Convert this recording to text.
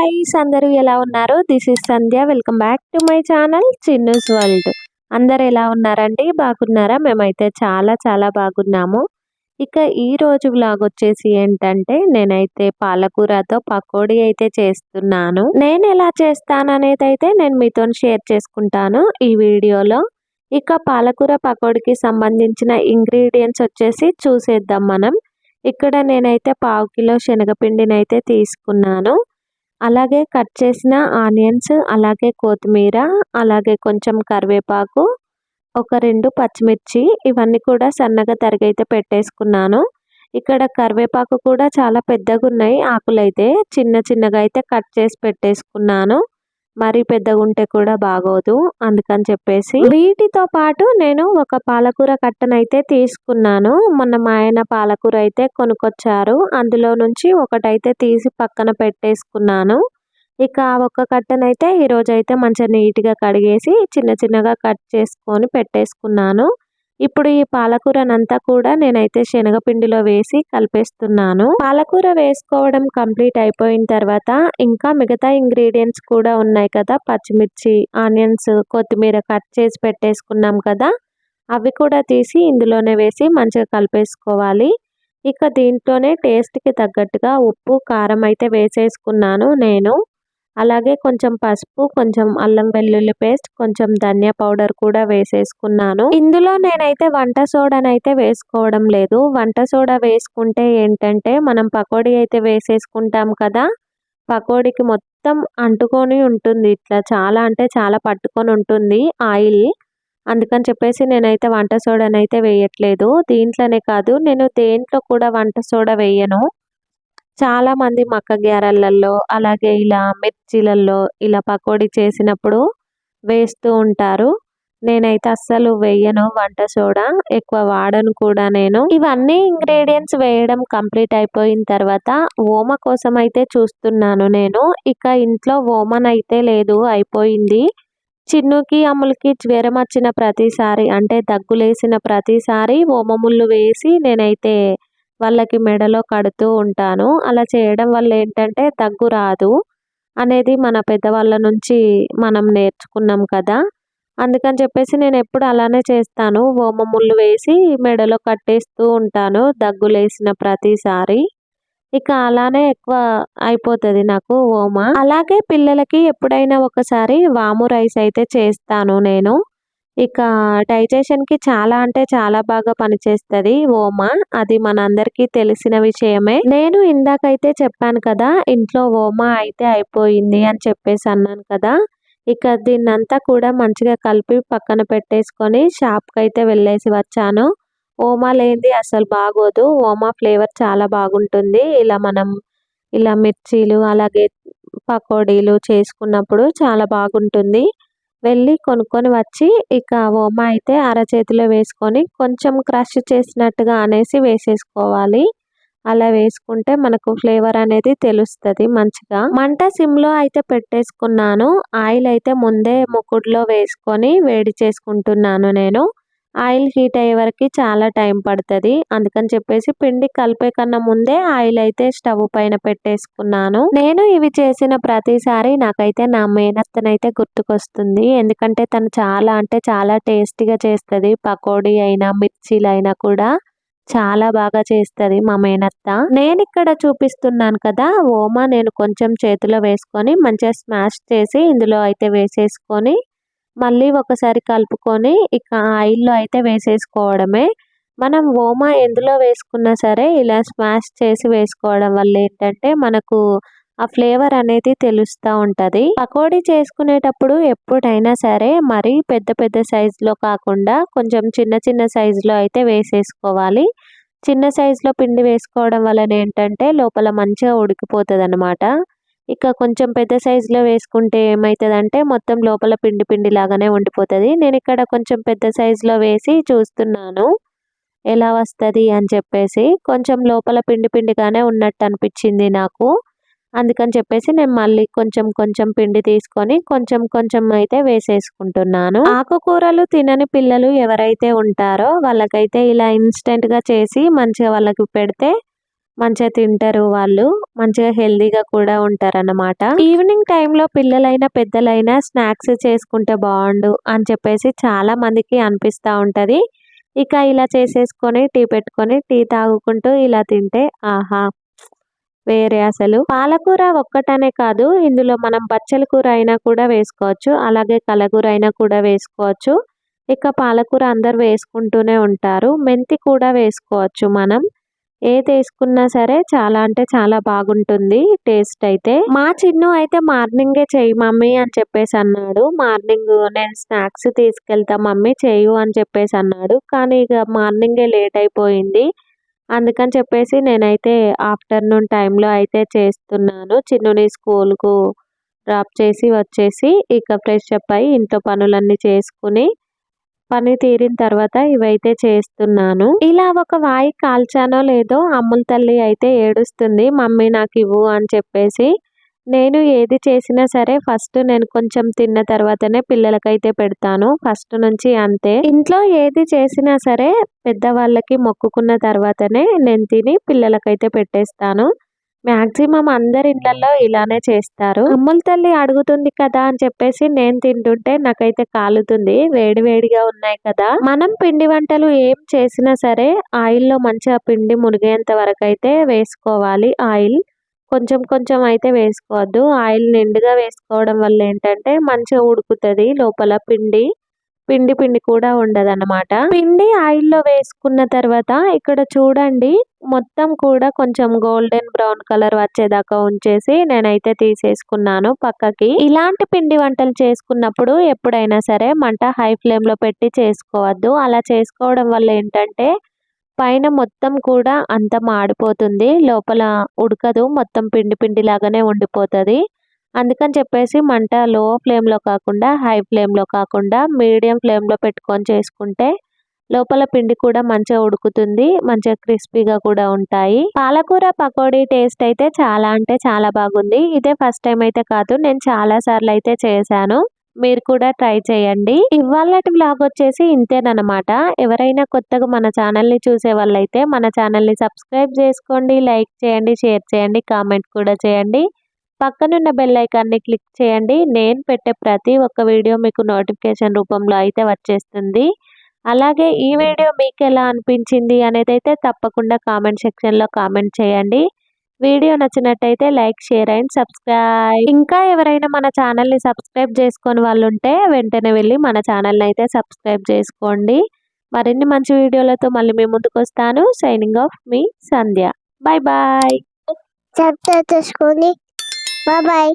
Hi's అందరూ ఎలా ఉన్నారు? This is Sandhya welcome back to my channel Chinnu's world అందరు ఎలా ఉన్నారండి? బాగున్నారా? మేమైతే చాలా చాలా బాగున్నాము. ఇక ఈ రోజు వ్లాగ్ వచ్చేసి ఏంటంటే నేనైతే పాలకూరతో పకోడీ అయితే చేస్తున్నాను. నేను ఎలా చేస్తాను అనేది అయితే నేను మీతో షేర్ చేసుకుంటాను ఈ వీడియోలో. ఇక పాలకూర పకోడీకి సంబంధించిన ఇంగ్రీడియంట్స్ వచ్చేసి చూసేద్దాం మనం. ఇక్కడ నేనైతే పావు కిలో శనగపిండిని అయితే తీసుకున్నాను. అలాగే కట్ చేసిన ఆనియన్స్ అలాగే కొత్తిమీర అలాగే కొంచెం కరివేపాకు ఒక రెండు పచ్చిమిర్చి ఇవన్నీ కూడా సన్నగా తరిగైతే పెట్టేసుకున్నాను. ఇక్కడ కరివేపాకు కూడా చాలా పెద్దగా ఉన్నాయి ఆకులైతే చిన్న చిన్నగా అయితే కట్ చేసి పెట్టేసుకున్నాను. మరీ పెద్దగా ఉంటే కూడా బాగోదు. అందుకని చెప్పేసి వీటితో పాటు నేను ఒక పాలకూర కట్టనైతే తీసుకున్నాను. మొన్న మా ఆయన పాలకూర అయితే కొనుక్కొచ్చారు. అందులో నుంచి ఒకటైతే తీసి పక్కన పెట్టేసుకున్నాను. ఇక ఒక కట్టనైతే ఈరోజు అయితే మంచిగా నీట్గా కడిగేసి చిన్న చిన్నగా కట్ చేసుకొని పెట్టేసుకున్నాను. ఇప్పుడు ఈ పాలకూరనంతా కూడా నేనైతే శనగపిండిలో వేసి కలిపేస్తున్నాను. పాలకూర వేసుకోవడం కంప్లీట్ అయిపోయిన తర్వాత ఇంకా మిగతా ఇంగ్రీడియంట్స్ కూడా ఉన్నాయి కదా. పచ్చిమిర్చి ఆనియన్స్ కొత్తిమీర కట్ చేసి పెట్టేసుకున్నాం కదా. అవి కూడా తీసి ఇందులోనే వేసి మంచిగా కలిపేసుకోవాలి. ఇక దీంట్లోనే టేస్ట్కి తగ్గట్టుగా ఉప్పు కారం అయితే వేసేసుకున్నాను నేను. అలాగే కొంచెం పసుపు కొంచెం అల్లం వెల్లుల్లి పేస్ట్ కొంచెం ధనియా పౌడర్ కూడా వేసేసుకున్నాను. ఇందులో నేనైతే వంట సోడానైతే వేసుకోవడం లేదు. వంట సోడా వేసుకుంటే ఏంటంటే మనం పకోడీ అయితే వేసేసుకుంటాం కదా పకోడీకి మొత్తం అంటుకొని ఉంటుంది. ఇట్లా చాలా అంటే చాలా పట్టుకొని ఉంటుంది ఆయిల్. అందుకని చెప్పేసి నేనైతే వంట సోడానైతే వేయట్లేదు. దీంట్లోనే కాదు నేను దేంట్లో కూడా వంట సోడా వేయను. చాలా మంది మక్క గ్యారళ్ళల్లో అలాగే ఇలా మిర్చిలల్లో ఇలా పకోడీ చేసినప్పుడు వేస్తూ ఉంటారు. నేనైతే అస్సలు వేయను వంట సోడా ఎక్కువ వాడను కూడా నేను. ఇవన్నీ ఇంగ్రీడియంట్స్ వేయడం కంప్లీట్ అయిపోయిన తర్వాత ఓమ కోసం అయితే చూస్తున్నాను నేను. ఇక ఇంట్లో ఓమన్ అయితే లేదు అయిపోయింది. చిన్నుకి అమ్ములకి జ్వరం వచ్చిన ప్రతిసారి అంటే దగ్గులేసిన ప్రతిసారి ఓమముళ్ళు వేసి నేనైతే వాళ్ళకి మెడలో కడుతూ ఉంటాను. అలా చేయడం వల్ల ఏంటంటే దగ్గు రాదు అనేది మన పెద్దవాళ్ళ నుంచి మనం నేర్చుకున్నాం కదా. అందుకని చెప్పేసి నేను ఎప్పుడు అలానే చేస్తాను. ఓమముళ్ళు వేసి మెడలో కట్టేస్తూ ఉంటాను దగ్గులేసిన ప్రతిసారి. ఇక అలానే ఎక్కువ అయిపోతుంది నాకు ఓమ. అలాగే పిల్లలకి ఎప్పుడైనా ఒకసారి వాము రైస్ అయితే చేస్తాను నేను. ఇక డైజెషన్కి చాలా అంటే చాలా బాగా పనిచేస్తుంది ఓమ. అది మనందరికీ తెలిసిన విషయమే. నేను ఇందాకైతే చెప్పాను కదా ఇంట్లో ఓమ అయితే అయిపోయింది అని చెప్పేసి అన్నాను కదా ఇక దీన్నంతా కూడా మంచిగా కలిపి పక్కన పెట్టేసుకొని షాప్కి అయితే వెళ్ళేసి వచ్చాను. ఓమా లేనిది అసలు బాగోదు. ఓమా ఫ్లేవర్ చాలా బాగుంటుంది. ఇలా మనం ఇలా మిర్చీలు అలాగే పకోడీలు చేసుకున్నప్పుడు చాలా బాగుంటుంది. వెళ్ళి కొనుక్కొని వచ్చి ఇక ఓమా అయితే అరచేతిలో వేసుకొని కొంచెం క్రష్ చేసినట్టుగా అనేసి వేసేసుకోవాలి. అలా వేసుకుంటే మనకు ఫ్లేవర్ అనేది తెలుస్తుంది మంచిగా. మంట సిమ్లో అయితే పెట్టేసుకున్నాను. ఆయిల్ అయితే ముందే ముకుడులో వేసుకొని వేడి చేసుకుంటున్నాను నేను. ఆయిల్ హీట్ అయ్యే వరకు చాలా టైం పడుతుంది. అందుకని చెప్పేసి పిండి కలిపే కన్నా ముందే ఆయిల్ అయితే స్టవ్ పైన పెట్టేసుకున్నాను. నేను ఇవి చేసిన ప్రతిసారి నాకైతే నా మేనత్తనైతే గుర్తుకొస్తుంది. ఎందుకంటే తను చాలా అంటే చాలా టేస్టీగా చేస్తుంది. పకోడీ అయినా మిర్చీలైనా కూడా చాలా బాగా చేస్తుంది మా మేనత్త. నేను ఇక్కడ చూపిస్తున్నాను కదా ఓమా నేను కొంచెం చేతిలో వేసుకొని మంచిగా స్మాష్ చేసి ఇందులో అయితే వేసేసుకొని మళ్ళీ ఒకసారి కలుపుకొని ఇక ఆయిల్లో అయితే వేసేసుకోవడమే. మనం ఓమా ఎందులో వేసుకున్నా సరే ఇలా స్మాష్ చేసి వేసుకోవడం వల్ల ఏంటంటే మనకు ఆ ఫ్లేవర్ అనేది తెలుస్తూ ఉంటుంది. పకోడీ చేసుకునేటప్పుడు ఎప్పుడైనా సరే మరీ పెద్ద పెద్ద సైజులో కాకుండా కొంచెం చిన్న చిన్న సైజులో అయితే వేసేసుకోవాలి. చిన్న సైజులో పిండి వేసుకోవడం వలన ఏంటంటే లోపల మంచిగా ఉడికిపోతుంది అనమాట ఇక కొంచెం పెద్ద సైజులో వేసుకుంటే ఏమవుతుందంటే మొత్తం లోపల పిండి పిండి లాగానే ఉండిపోతుంది. నేను ఇక్కడ కొంచెం పెద్ద సైజులో వేసి చూస్తున్నాను. ఎలా వస్తుంది అని చెప్పేసి కొంచెం లోపల పిండి పిండిగానే ఉన్నట్టు అనిపించింది నాకు. అందుకని చెప్పేసి నేను మళ్ళీ కొంచెం కొంచెం పిండి తీసుకొని కొంచెం కొంచెం అయితే వేసేసుకుంటున్నాను. ఆకుకూరలు తినని పిల్లలు ఎవరైతే ఉంటారో వాళ్ళకైతే ఇలా ఇన్స్టెంట్గా చేసి మంచిగా వాళ్ళకి పెడితే మంచిగా తింటారు వాళ్ళు. మంచిగా హెల్దీగా కూడా ఉంటారన్నమాట. ఈవినింగ్ టైంలో పిల్లలైనా పెద్దలైనా స్నాక్స్ చేసుకుంటే బాగుండు అని చెప్పేసి చాలా మందికి అనిపిస్తూ ఉంటుంది. ఇక ఇలా చేసేసుకొని టీ పెట్టుకొని టీ తాగుకుంటూ ఇలా తింటే ఆహా! వేరే అసలు. పాలకూర ఒక్కటనే కాదు ఇందులో మనం బచ్చల కూర అయినా కూడా వేసుకోవచ్చు. అలాగే కలగూర అయినా కూడా వేసుకోవచ్చు. ఇక పాలకూర అందరు వేసుకుంటూనే ఉంటారు. మెంతి కూడా వేసుకోవచ్చు మనం. ఏది వేసుకున్నా సరే చాలా అంటే చాలా బాగుంటుంది టేస్ట్ అయితే. మా చిన్ను అయితే మార్నింగే చేయి మమ్మీ అని చెప్పేసి అన్నాడు. మార్నింగ్ నేను స్నాక్స్ తీసుకెళ్తా మమ్మీ చేయు అని చెప్పేసి అన్నాడు. కానీ ఇక మార్నింగే లేట్ అయిపోయింది. అందుకని చెప్పేసి నేనైతే ఆఫ్టర్నూన్ టైంలో అయితే చేస్తున్నాను. చిన్నుని స్కూల్కు డ్రాప్ చేసి వచ్చేసి ఇక ఫ్రెష్ అప్ అయ్యి ఇంట్లో పనులన్నీ చేసుకుని పని తీరిన తర్వాత ఇవైతే చేస్తున్నాను. ఇలా ఒక వాయి కాల్చానో లేదో అమ్ముల తల్లి అయితే ఏడుస్తుంది మమ్మీ నాకు ఇవ్వు అని చెప్పేసి నేను ఏది చేసినా సరే ఫస్ట్ నేను కొంచెం తిన్న తర్వాతనే పిల్లలకైతే పెడతాను. ఫస్ట్ నుంచి అంతే. ఇంట్లో ఏది చేసినా సరే పెద్దవాళ్ళకి మొక్కుకున్న తర్వాతనే నేను తిని పిల్లలకైతే పెట్టేస్తాను. మ్యాక్సిమం అందరి ఇళ్ళలో ఇలానే చేస్తారు. అమ్ముల తల్లి అడుగుతుంది కదా అని చెప్పేసి నేను తింటుంటే నాకైతే కాలుతుంది. వేడి వేడిగా ఉన్నాయి కదా. మనం పిండి వంటలు ఏం చేసినా సరే ఆయిల్లో మంచిగా పిండి మునిగేంత వరకు అయితే వేసుకోవాలి. ఆయిల్ కొంచెం కొంచెం అయితే వేసుకోవద్దు. ఆయిల్ నిండుగా వేసుకోవడం వల్ల ఏంటంటే మంచిగా ఉడుకుతుంది. లోపల పిండి పిండి పిండి కూడా ఉండదన్నమాట. పిండి ఆయిల్లో వేసుకున్న తర్వాత ఇక్కడ చూడండి మొత్తం కూడా కొంచెం గోల్డెన్ బ్రౌన్ కలర్ వచ్చేదాకా ఉంచేసి నేనైతే తీసేసుకున్నాను పక్కకి. ఇలాంటి పిండి వంటలు చేసుకున్నప్పుడు ఎప్పుడైనా సరే మంట హై ఫ్లేమ్లో పెట్టి చేసుకోవద్దు. అలా చేసుకోవడం వల్ల ఏంటంటే పైన మొత్తం కూడా అంత మాడిపోతుంది లోపల ఉడకదు మొత్తం పిండి పిండి లాగానే ఉండిపోతుంది. అందుకని చెప్పేసి మంట లో ఫ్లేమ్లో కాకుండా హై ఫ్లేమ్లో కాకుండా మీడియం ఫ్లేమ్లో పెట్టుకొని చేసుకుంటే లోపల పిండి కూడా మంచిగా ఉడుకుతుంది మంచిగా క్రిస్పీగా కూడా ఉంటాయి. పాలకూర పకోడీ టేస్ట్ అయితే చాలా అంటే చాలా బాగుంది. ఇదే ఫస్ట్ టైం అయితే కాదు నేను చాలా సార్లు అయితే చేశాను. మీరు కూడా ట్రై చేయండి. ఇవాళటి బ్లాగ్ వచ్చేసి ఇంతేనమాట ఎవరైనా కొత్తగా మన ఛానల్ని చూసే వాళ్ళైతే మన ఛానల్ని సబ్స్క్రైబ్ చేసుకోండి లైక్ చేయండి షేర్ చేయండి కామెంట్ కూడా చేయండి. పక్కనున్న బెల్ ఐకాన్ని క్లిక్ చేయండి. నేను పెట్టే ప్రతి ఒక్క వీడియో మీకు నోటిఫికేషన్ రూపంలో అయితే వచ్చేస్తుంది. అలాగే ఈ వీడియో మీకు ఎలా అనిపించింది అనేది అయితే తప్పకుండా కామెంట్ సెక్షన్లో కామెంట్ చేయండి. వీడియో నచ్చినట్టయితే లైక్ షేర్ అండ్ సబ్స్క్రైబ్ ఇంకా ఎవరైనా మన ఛానల్ని సబ్స్క్రైబ్ చేసుకొని వాళ్ళు ఉంటే వెంటనే వెళ్ళి మన ఛానల్ని అయితే సబ్స్క్రైబ్ చేసుకోండి. మరిన్ని మంచి వీడియోలతో మళ్ళీ మీ ముందుకు వస్తాను. సైనింగ్ ఆఫ్ మీ సంధ్య. బాయ్ బాయ్ సబ్స్క్రైబ్ చేసుకోండి బాయ్ బాయ్